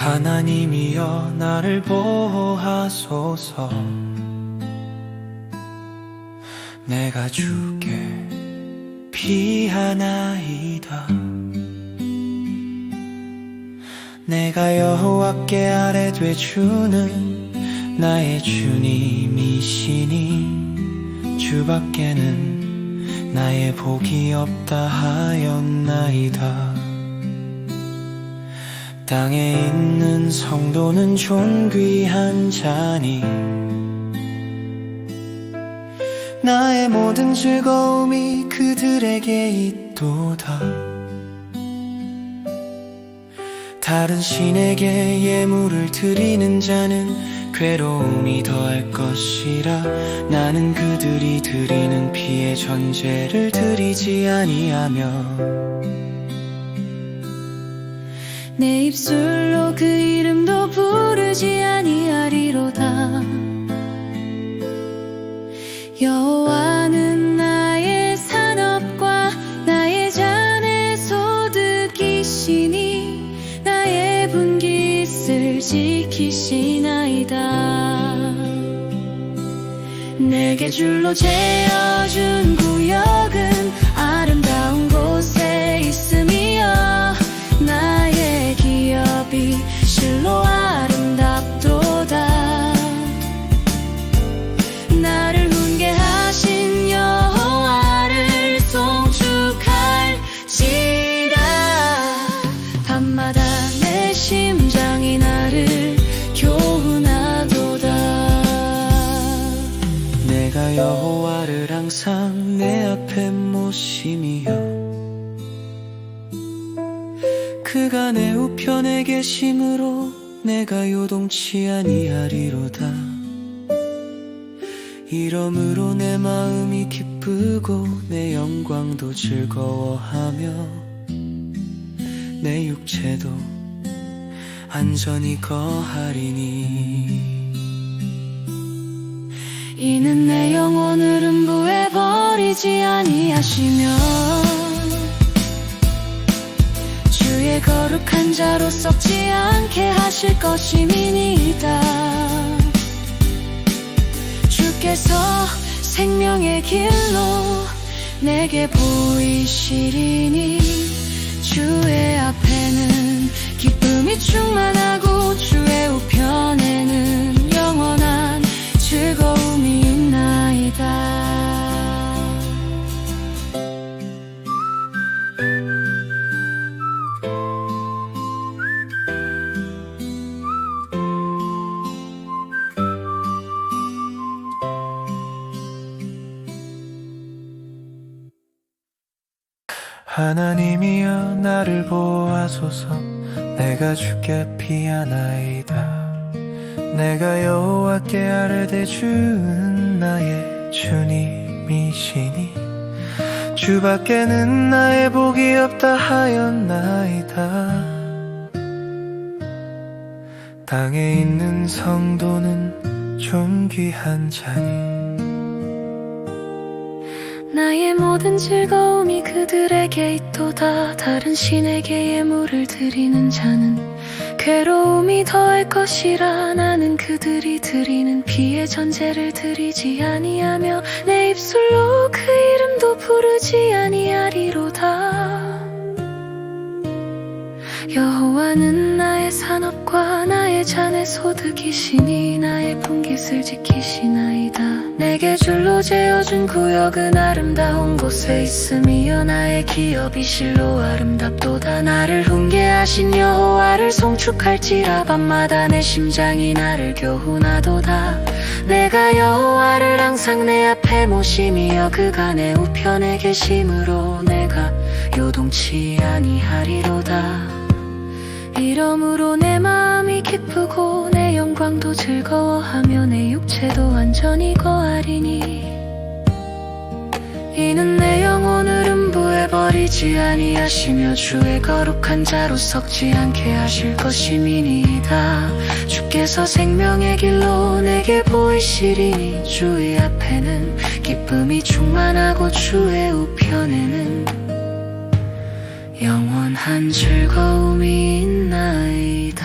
하나님이여 나를 보호하소서. 내가 주께 피하나이다. 내가 여호와께 아뢰되 주는 나의 주님이시니 주밖에는 나의 복이 없다 하였나이다 땅에 있는 성도는 존귀한 자니. 나의 모든 즐거움이 그들에게 있도다. 다른 신에게 예물을 드리는 자는 괴로움이 더할 것이라. 나는 그들이 드리는 피의 전제를 드리지 아니하며 내 입술로 그 이름도 부르지 아니하리로다. 여호와는 나의 산업과 나의 잔의 소득이시니 나의 분깃을 지키시나이다. 내게 줄로 재어준 구역 앞에 모심이여 그가 내 우편에 계심으로 내가 요동치 아니하리로다. 이러므로 내 마음이 기쁘고 내 영광도 즐거워하며 내 육체도 안전히 거하리니 이는 내 영혼을 음부에 버리지 아니하시며 주의 거룩한 자로 썩지 않게 하실 것임이니이다. 주께서 생명의 길로 내게 보이시리니 주의 앞에는 기쁨이 충만하 하나님이여 나를 보호하소서. 내가 주께 피하나이다. 내가 여호와께 아뢰되 주는 나의 주님이시니. 주밖에는 나의 복이 없다 하였나이다. 땅에 있는 성도는 존귀한 자니 나의 모든 즐거움이 그들에게 있도다. 다른 신에게 예물을 드리는 자는 괴로움이 더할 것이라. 나는 그들이 드리는 피의 전제를 드리지 아니하며 내 입술로 그 이름도 부르지 아니하리로다 여호와는 나의 산업과 나의 잔의 소득이시니 나의 분깃을 지키시나이다. 내게 줄로 재어준 구역은 아름다운 곳에 있음이여 나의 기업이 실로 아름답도다. 나를 훈계하신 여호와를 송축할지라. 밤마다 내 심장이 나를 교훈하도다. 내가 여호와를 항상 내 앞에 모심이여 그가 내 우편에 계심으로 내가 요동치 아니하리로다 이러므로 내 마음이 기쁘고 내 영광도 즐거워하며 내 육체도 완전히 거하리니. 이는 내 영혼을 음부에 버리지 아니하시며 주의 거룩한 자로 썩지 않게 하실 것임이니이다. 주께서 생명의 길로 내게 보이시리니 주의 앞에는 기쁨이 충만하고 주의 우편에는 영원한 즐거움이 있나이다